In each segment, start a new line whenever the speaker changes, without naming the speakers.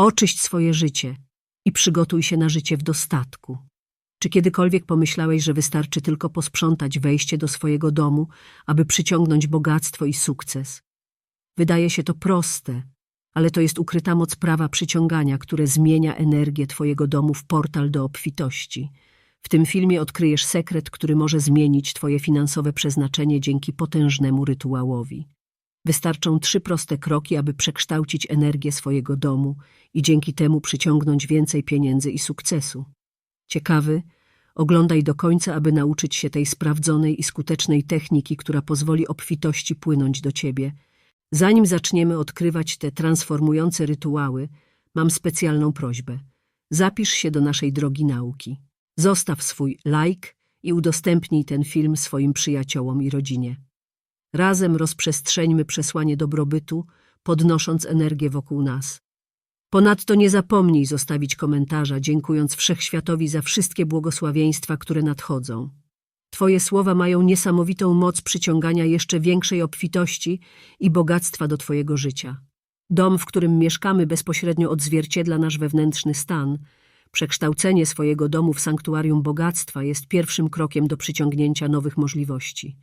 Oczyść swoje życie i przygotuj się na życie w dostatku. Czy kiedykolwiek pomyślałeś, że wystarczy tylko posprzątać wejście do swojego domu, aby przyciągnąć bogactwo i sukces? Wydaje się to proste, ale to jest ukryta moc prawa przyciągania, które zmienia energię Twojego domu w portal do obfitości. W tym filmie odkryjesz sekret, który może zmienić Twoje finansowe przeznaczenie dzięki potężnemu rytuałowi. Wystarczą trzy proste kroki, aby przekształcić energię swojego domu i dzięki temu przyciągnąć więcej pieniędzy i sukcesu. Ciekawy? Oglądaj do końca, aby nauczyć się tej sprawdzonej i skutecznej techniki, która pozwoli obfitości płynąć do Ciebie. Zanim zaczniemy odkrywać te transformujące rytuały, mam specjalną prośbę. Zapisz się do naszej drogi nauki. Zostaw swój like i udostępnij ten film swoim przyjaciołom i rodzinie. Razem rozprzestrzeńmy przesłanie dobrobytu, podnosząc energię wokół nas. Ponadto nie zapomnij zostawić komentarza, dziękując Wszechświatowi za wszystkie błogosławieństwa, które nadchodzą. Twoje słowa mają niesamowitą moc przyciągania jeszcze większej obfitości i bogactwa do Twojego życia. Dom, w którym mieszkamy, bezpośrednio odzwierciedla nasz wewnętrzny stan. Przekształcenie swojego domu w sanktuarium bogactwa jest pierwszym krokiem do przyciągnięcia nowych możliwości.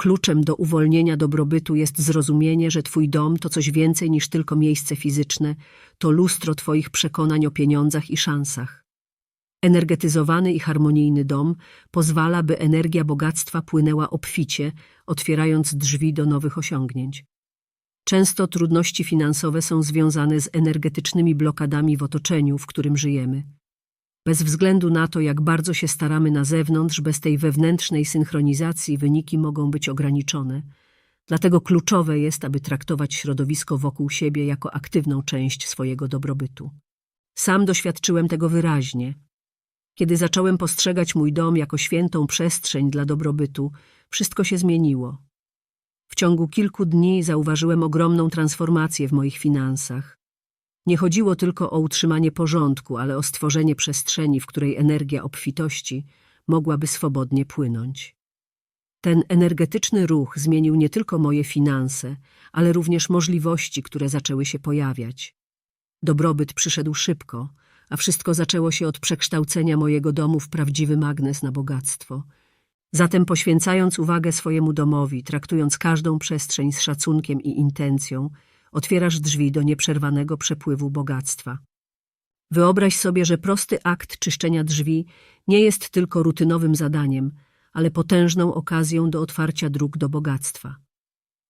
Kluczem do uwolnienia dobrobytu jest zrozumienie, że Twój dom to coś więcej niż tylko miejsce fizyczne, to lustro Twoich przekonań o pieniądzach i szansach. Energetyzowany i harmonijny dom pozwala, by energia bogactwa płynęła obficie, otwierając drzwi do nowych osiągnięć. Często trudności finansowe są związane z energetycznymi blokadami w otoczeniu, w którym żyjemy. Bez względu na to, jak bardzo się staramy na zewnątrz, bez tej wewnętrznej synchronizacji wyniki mogą być ograniczone. Dlatego kluczowe jest, aby traktować środowisko wokół siebie jako aktywną część swojego dobrobytu. Sam doświadczyłem tego wyraźnie. Kiedy zacząłem postrzegać mój dom jako świętą przestrzeń dla dobrobytu, wszystko się zmieniło. W ciągu kilku dni zauważyłem ogromną transformację w moich finansach. Nie chodziło tylko o utrzymanie porządku, ale o stworzenie przestrzeni, w której energia obfitości mogłaby swobodnie płynąć. Ten energetyczny ruch zmienił nie tylko moje finanse, ale również możliwości, które zaczęły się pojawiać. Dobrobyt przyszedł szybko, a wszystko zaczęło się od przekształcenia mojego domu w prawdziwy magnes na bogactwo. Zatem poświęcając uwagę swojemu domowi, traktując każdą przestrzeń z szacunkiem i intencją, otwierasz drzwi do nieprzerwanego przepływu bogactwa. Wyobraź sobie, że prosty akt czyszczenia drzwi nie jest tylko rutynowym zadaniem, ale potężną okazją do otwarcia dróg do bogactwa.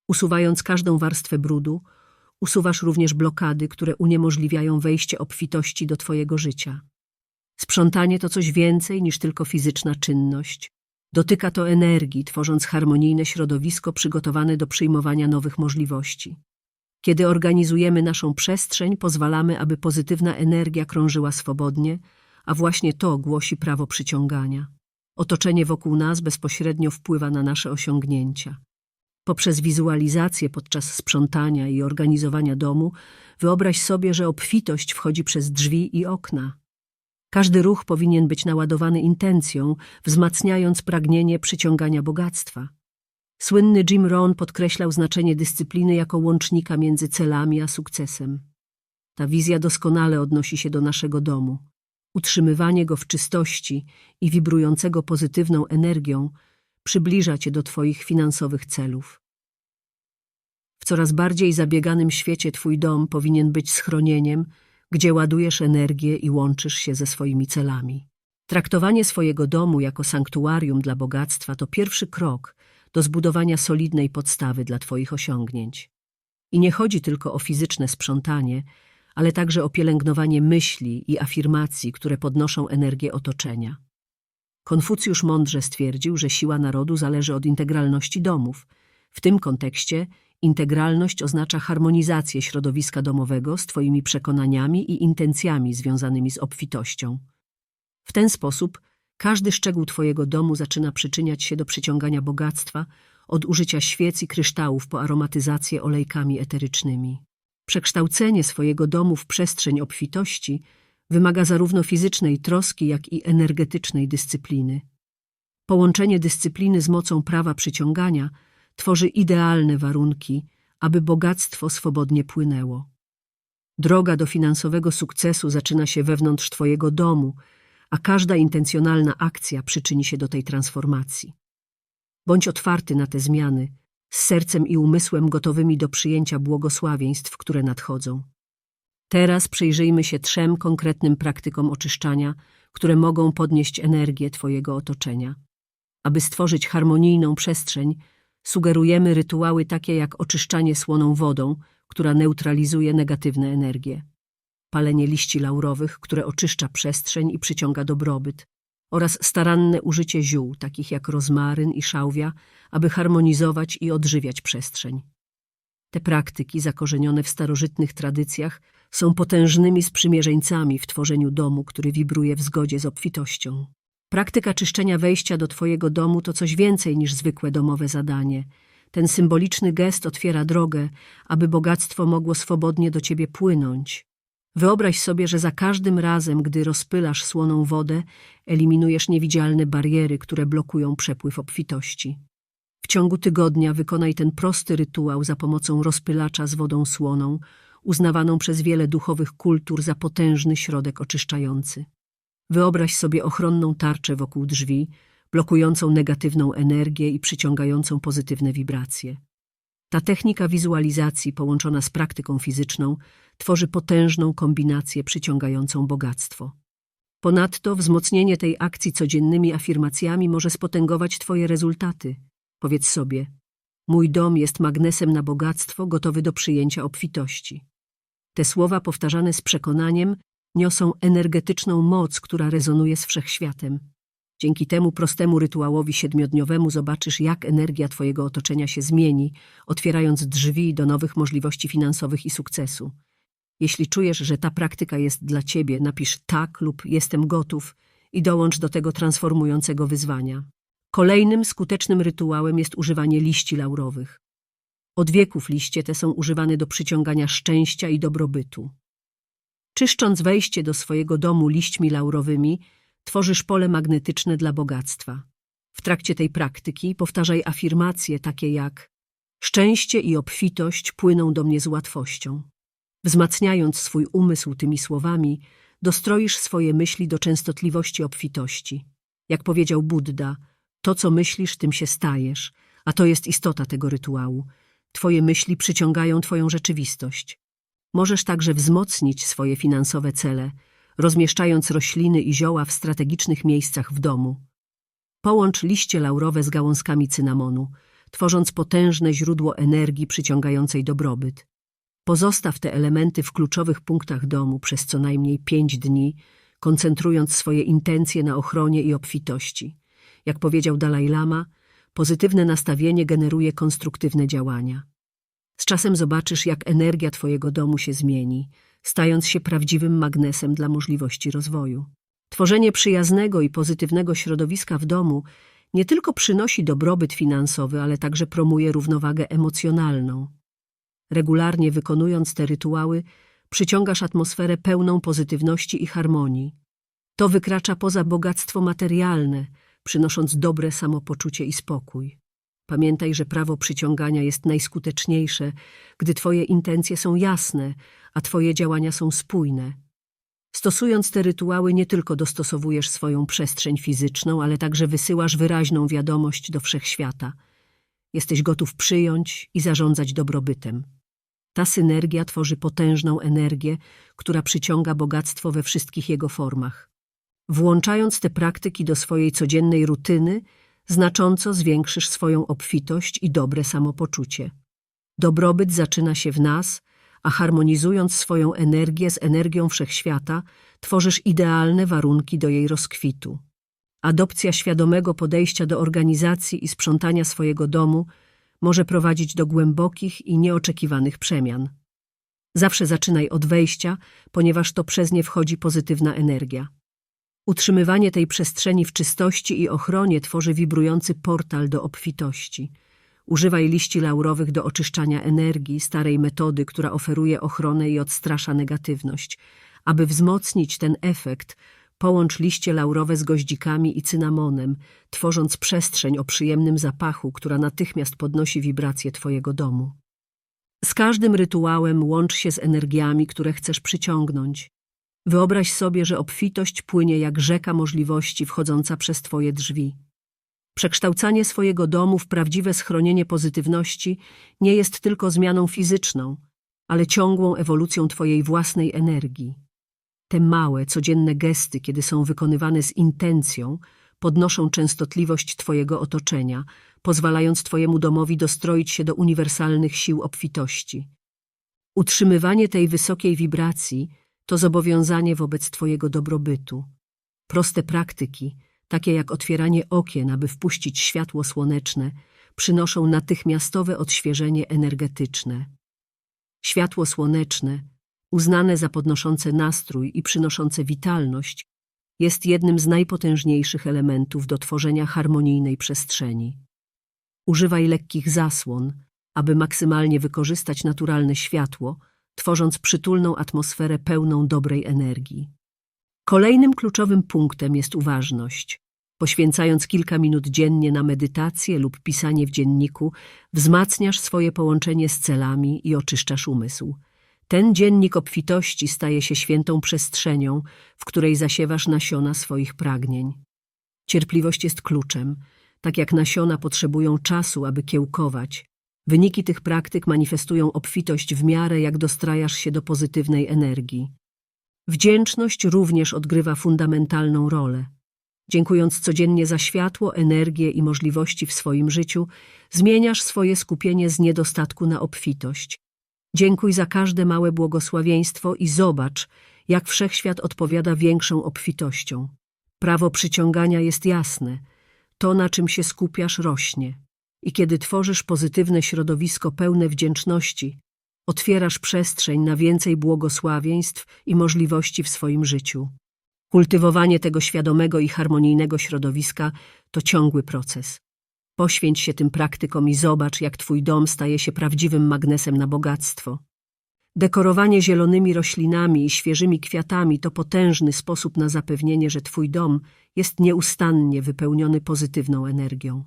Usuwając każdą warstwę brudu, usuwasz również blokady, które uniemożliwiają wejście obfitości do Twojego życia. Sprzątanie to coś więcej niż tylko fizyczna czynność. Dotyka to energii, tworząc harmonijne środowisko przygotowane do przyjmowania nowych możliwości. Kiedy organizujemy naszą przestrzeń, pozwalamy, aby pozytywna energia krążyła swobodnie, a właśnie to głosi prawo przyciągania. Otoczenie wokół nas bezpośrednio wpływa na nasze osiągnięcia. Poprzez wizualizację podczas sprzątania i organizowania domu wyobraź sobie, że obfitość wchodzi przez drzwi i okna. Każdy ruch powinien być naładowany intencją, wzmacniając pragnienie przyciągania bogactwa. Słynny Jim Rohn podkreślał znaczenie dyscypliny jako łącznika między celami a sukcesem. Ta wizja doskonale odnosi się do naszego domu. Utrzymywanie go w czystości i wibrującego pozytywną energią przybliża cię do Twoich finansowych celów. W coraz bardziej zabieganym świecie Twój dom powinien być schronieniem, gdzie ładujesz energię i łączysz się ze swoimi celami. Traktowanie swojego domu jako sanktuarium dla bogactwa to pierwszy krok do zbudowania solidnej podstawy dla Twoich osiągnięć. I nie chodzi tylko o fizyczne sprzątanie, ale także o pielęgnowanie myśli i afirmacji, które podnoszą energię otoczenia. Konfucjusz mądrze stwierdził, że siła narodu zależy od integralności domów. W tym kontekście integralność oznacza harmonizację środowiska domowego z Twoimi przekonaniami i intencjami związanymi z obfitością. W ten sposób każdy szczegół Twojego domu zaczyna przyczyniać się do przyciągania bogactwa, od użycia świec i kryształów po aromatyzację olejkami eterycznymi. Przekształcenie swojego domu w przestrzeń obfitości wymaga zarówno fizycznej troski, jak i energetycznej dyscypliny. Połączenie dyscypliny z mocą prawa przyciągania tworzy idealne warunki, aby bogactwo swobodnie płynęło. Droga do finansowego sukcesu zaczyna się wewnątrz Twojego domu, a każda intencjonalna akcja przyczyni się do tej transformacji. Bądź otwarty na te zmiany, z sercem i umysłem gotowymi do przyjęcia błogosławieństw, które nadchodzą. Teraz przyjrzyjmy się trzem konkretnym praktykom oczyszczania, które mogą podnieść energię Twojego otoczenia. Aby stworzyć harmonijną przestrzeń, sugerujemy rytuały takie jak oczyszczanie słoną wodą, która neutralizuje negatywne energie, palenie liści laurowych, które oczyszcza przestrzeń i przyciąga dobrobyt, oraz staranne użycie ziół, takich jak rozmaryn i szałwia, aby harmonizować i odżywiać przestrzeń. Te praktyki, zakorzenione w starożytnych tradycjach, są potężnymi sprzymierzeńcami w tworzeniu domu, który wibruje w zgodzie z obfitością. Praktyka czyszczenia wejścia do Twojego domu to coś więcej niż zwykłe domowe zadanie. Ten symboliczny gest otwiera drogę, aby bogactwo mogło swobodnie do Ciebie płynąć. Wyobraź sobie, że za każdym razem, gdy rozpylasz słoną wodę, eliminujesz niewidzialne bariery, które blokują przepływ obfitości. W ciągu tygodnia wykonaj ten prosty rytuał za pomocą rozpylacza z wodą słoną, uznawaną przez wiele duchowych kultur za potężny środek oczyszczający. Wyobraź sobie ochronną tarczę wokół drzwi, blokującą negatywną energię i przyciągającą pozytywne wibracje. Ta technika wizualizacji połączona z praktyką fizyczną tworzy potężną kombinację przyciągającą bogactwo. Ponadto wzmocnienie tej akcji codziennymi afirmacjami może spotęgować Twoje rezultaty. Powiedz sobie, mój dom jest magnesem na bogactwo gotowy do przyjęcia obfitości. Te słowa powtarzane z przekonaniem niosą energetyczną moc, która rezonuje z wszechświatem. Dzięki temu prostemu rytuałowi siedmiodniowemu zobaczysz, jak energia Twojego otoczenia się zmieni, otwierając drzwi do nowych możliwości finansowych i sukcesu. Jeśli czujesz, że ta praktyka jest dla Ciebie, napisz tak lub jestem gotów i dołącz do tego transformującego wyzwania. Kolejnym skutecznym rytuałem jest używanie liści laurowych. Od wieków liście te są używane do przyciągania szczęścia i dobrobytu. Czyszcząc wejście do swojego domu liśćmi laurowymi, tworzysz pole magnetyczne dla bogactwa. W trakcie tej praktyki powtarzaj afirmacje takie jak Szczęście i obfitość płyną do mnie z łatwością. Wzmacniając swój umysł tymi słowami, dostroisz swoje myśli do częstotliwości obfitości. Jak powiedział Buddha, to co myślisz, tym się stajesz, a to jest istota tego rytuału. Twoje myśli przyciągają Twoją rzeczywistość. Możesz także wzmocnić swoje finansowe cele, rozmieszczając rośliny i zioła w strategicznych miejscach w domu. Połącz liście laurowe z gałązkami cynamonu, tworząc potężne źródło energii przyciągającej dobrobyt. Pozostaw te elementy w kluczowych punktach domu przez co najmniej pięć dni, koncentrując swoje intencje na ochronie i obfitości. Jak powiedział Dalaj Lama, pozytywne nastawienie generuje konstruktywne działania. Z czasem zobaczysz, jak energia Twojego domu się zmieni, stając się prawdziwym magnesem dla możliwości rozwoju. Tworzenie przyjaznego i pozytywnego środowiska w domu nie tylko przynosi dobrobyt finansowy, ale także promuje równowagę emocjonalną. Regularnie wykonując te rytuały, przyciągasz atmosferę pełną pozytywności i harmonii. To wykracza poza bogactwo materialne, przynosząc dobre samopoczucie i spokój. Pamiętaj, że prawo przyciągania jest najskuteczniejsze, gdy Twoje intencje są jasne, a Twoje działania są spójne. Stosując te rytuały, nie tylko dostosowujesz swoją przestrzeń fizyczną, ale także wysyłasz wyraźną wiadomość do wszechświata. Jesteś gotów przyjąć i zarządzać dobrobytem. Ta synergia tworzy potężną energię, która przyciąga bogactwo we wszystkich jego formach. Włączając te praktyki do swojej codziennej rutyny, znacząco zwiększysz swoją obfitość i dobre samopoczucie. Dobrobyt zaczyna się w nas, a harmonizując swoją energię z energią wszechświata, tworzysz idealne warunki do jej rozkwitu. Adopcja świadomego podejścia do organizacji i sprzątania swojego domu może prowadzić do głębokich i nieoczekiwanych przemian. Zawsze zaczynaj od wejścia, ponieważ to przez nie wchodzi pozytywna energia. Utrzymywanie tej przestrzeni w czystości i ochronie tworzy wibrujący portal do obfitości. Używaj liści laurowych do oczyszczania energii, starej metody, która oferuje ochronę i odstrasza negatywność. Aby wzmocnić ten efekt, połącz liście laurowe z goździkami i cynamonem, tworząc przestrzeń o przyjemnym zapachu, która natychmiast podnosi wibracje Twojego domu. Z każdym rytuałem łącz się z energiami, które chcesz przyciągnąć. Wyobraź sobie, że obfitość płynie jak rzeka możliwości wchodząca przez Twoje drzwi. Przekształcanie swojego domu w prawdziwe schronienie pozytywności nie jest tylko zmianą fizyczną, ale ciągłą ewolucją Twojej własnej energii. Te małe, codzienne gesty, kiedy są wykonywane z intencją, podnoszą częstotliwość Twojego otoczenia, pozwalając Twojemu domowi dostroić się do uniwersalnych sił obfitości. Utrzymywanie tej wysokiej wibracji to zobowiązanie wobec Twojego dobrobytu. Proste praktyki, takie jak otwieranie okien, aby wpuścić światło słoneczne, przynoszą natychmiastowe odświeżenie energetyczne. Światło słoneczne, uznane za podnoszące nastrój i przynoszące witalność, jest jednym z najpotężniejszych elementów do tworzenia harmonijnej przestrzeni. Używaj lekkich zasłon, aby maksymalnie wykorzystać naturalne światło, tworząc przytulną atmosferę pełną dobrej energii. Kolejnym kluczowym punktem jest uważność. Poświęcając kilka minut dziennie na medytację lub pisanie w dzienniku, wzmacniasz swoje połączenie z celami i oczyszczasz umysł. Ten dziennik obfitości staje się świętą przestrzenią, w której zasiewasz nasiona swoich pragnień. Cierpliwość jest kluczem. Tak jak nasiona potrzebują czasu, aby kiełkować, wyniki tych praktyk manifestują obfitość w miarę, jak dostrajasz się do pozytywnej energii. Wdzięczność również odgrywa fundamentalną rolę. Dziękując codziennie za światło, energię i możliwości w swoim życiu, zmieniasz swoje skupienie z niedostatku na obfitość. Dziękuj za każde małe błogosławieństwo i zobacz, jak wszechświat odpowiada większą obfitością. Prawo przyciągania jest jasne. To, na czym się skupiasz, rośnie. I kiedy tworzysz pozytywne środowisko pełne wdzięczności, otwierasz przestrzeń na więcej błogosławieństw i możliwości w swoim życiu. Kultywowanie tego świadomego i harmonijnego środowiska to ciągły proces. Poświęć się tym praktykom i zobacz, jak twój dom staje się prawdziwym magnesem na bogactwo. Dekorowanie zielonymi roślinami i świeżymi kwiatami to potężny sposób na zapewnienie, że twój dom jest nieustannie wypełniony pozytywną energią.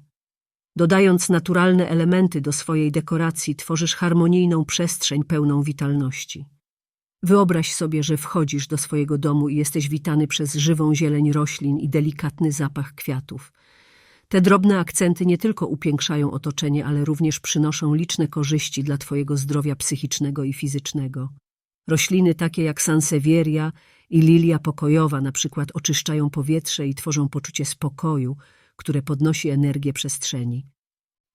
Dodając naturalne elementy do swojej dekoracji, tworzysz harmonijną przestrzeń pełną witalności. Wyobraź sobie, że wchodzisz do swojego domu i jesteś witany przez żywą zieleń roślin i delikatny zapach kwiatów. Te drobne akcenty nie tylko upiększają otoczenie, ale również przynoszą liczne korzyści dla Twojego zdrowia psychicznego i fizycznego. Rośliny takie jak sansevieria i lilia pokojowa na przykład oczyszczają powietrze i tworzą poczucie spokoju, które podnosi energię przestrzeni.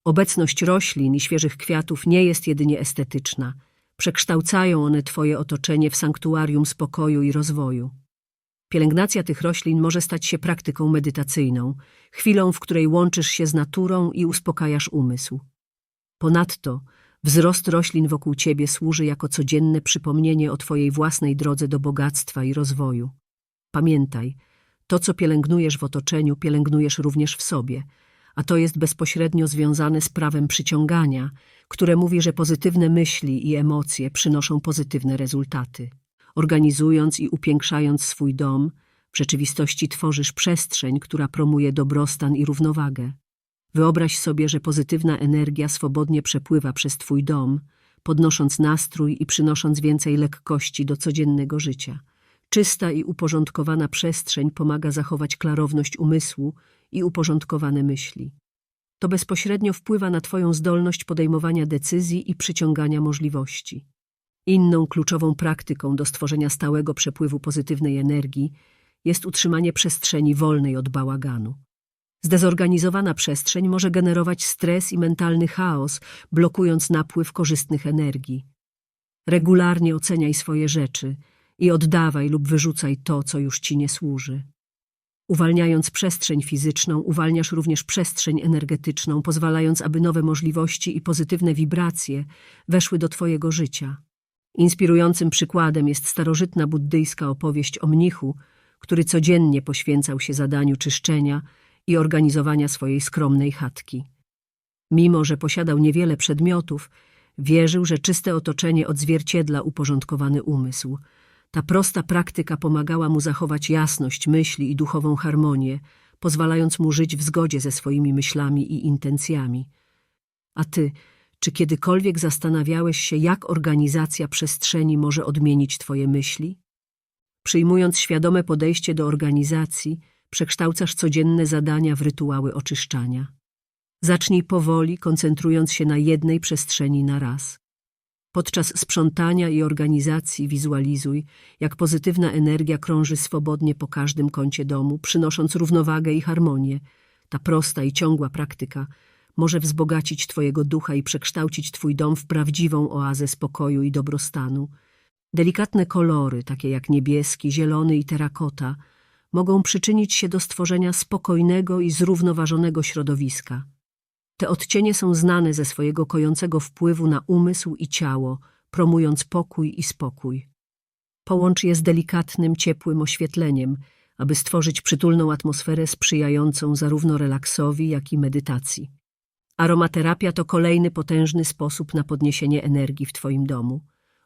Obecność roślin i świeżych kwiatów nie jest jedynie estetyczna. Przekształcają one Twoje otoczenie w sanktuarium spokoju i rozwoju. Pielęgnacja tych roślin może stać się praktyką medytacyjną, chwilą, w której łączysz się z naturą i uspokajasz umysł. Ponadto wzrost roślin wokół ciebie służy jako codzienne przypomnienie o twojej własnej drodze do bogactwa i rozwoju. Pamiętaj, to co pielęgnujesz w otoczeniu, pielęgnujesz również w sobie, a to jest bezpośrednio związane z prawem przyciągania, które mówi, że pozytywne myśli i emocje przynoszą pozytywne rezultaty. Organizując i upiększając swój dom, w rzeczywistości tworzysz przestrzeń, która promuje dobrostan i równowagę. Wyobraź sobie, że pozytywna energia swobodnie przepływa przez Twój dom, podnosząc nastrój i przynosząc więcej lekkości do codziennego życia. Czysta i uporządkowana przestrzeń pomaga zachować klarowność umysłu i uporządkowane myśli. To bezpośrednio wpływa na Twoją zdolność podejmowania decyzji i przyciągania możliwości. Inną kluczową praktyką do stworzenia stałego przepływu pozytywnej energii jest utrzymanie przestrzeni wolnej od bałaganu. Zdezorganizowana przestrzeń może generować stres i mentalny chaos, blokując napływ korzystnych energii. Regularnie oceniaj swoje rzeczy i oddawaj lub wyrzucaj to, co już ci nie służy. Uwalniając przestrzeń fizyczną, uwalniasz również przestrzeń energetyczną, pozwalając, aby nowe możliwości i pozytywne wibracje weszły do Twojego życia. Inspirującym przykładem jest starożytna buddyjska opowieść o mnichu, który codziennie poświęcał się zadaniu czyszczenia i organizowania swojej skromnej chatki. Mimo, że posiadał niewiele przedmiotów, wierzył, że czyste otoczenie odzwierciedla uporządkowany umysł. Ta prosta praktyka pomagała mu zachować jasność myśli i duchową harmonię, pozwalając mu żyć w zgodzie ze swoimi myślami i intencjami. A ty, Czy kiedykolwiek zastanawiałeś się, jak organizacja przestrzeni może odmienić Twoje myśli? Przyjmując świadome podejście do organizacji, przekształcasz codzienne zadania w rytuały oczyszczania. Zacznij powoli, koncentrując się na jednej przestrzeni na raz. Podczas sprzątania i organizacji wizualizuj, jak pozytywna energia krąży swobodnie po każdym kącie domu, przynosząc równowagę i harmonię. Ta prosta i ciągła praktyka może wzbogacić Twojego ducha i przekształcić Twój dom w prawdziwą oazę spokoju i dobrostanu. Delikatne kolory, takie jak niebieski, zielony i terakota, mogą przyczynić się do stworzenia spokojnego i zrównoważonego środowiska. Te odcienie są znane ze swojego kojącego wpływu na umysł i ciało, promując pokój i spokój. Połącz je z delikatnym, ciepłym oświetleniem, aby stworzyć przytulną atmosferę sprzyjającą zarówno relaksowi, jak i medytacji. Aromaterapia to kolejny potężny sposób na podniesienie energii w Twoim domu.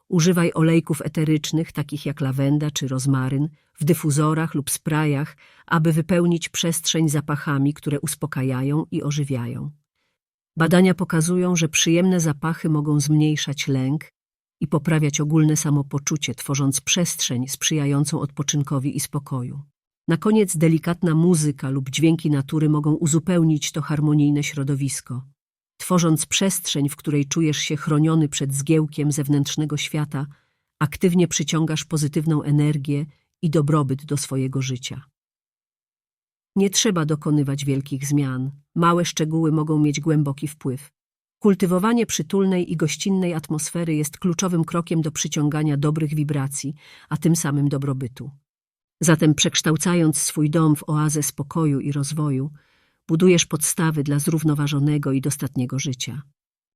Używaj olejków eterycznych, takich jak lawenda czy rozmaryn, w dyfuzorach lub sprayach, aby wypełnić przestrzeń zapachami, które uspokajają i ożywiają. Badania pokazują, że przyjemne zapachy mogą zmniejszać lęk i poprawiać ogólne samopoczucie, tworząc przestrzeń sprzyjającą odpoczynkowi i spokoju. Na koniec delikatna muzyka lub dźwięki natury mogą uzupełnić to harmonijne środowisko. Tworząc przestrzeń, w której czujesz się chroniony przed zgiełkiem zewnętrznego świata, aktywnie przyciągasz pozytywną energię i dobrobyt do swojego życia. Nie trzeba dokonywać wielkich zmian. Małe szczegóły mogą mieć głęboki wpływ. Kultywowanie przytulnej i gościnnej atmosfery jest kluczowym krokiem do przyciągania dobrych wibracji, a tym samym dobrobytu. Zatem przekształcając swój dom w oazę spokoju i rozwoju, budujesz podstawy dla zrównoważonego i dostatniego życia.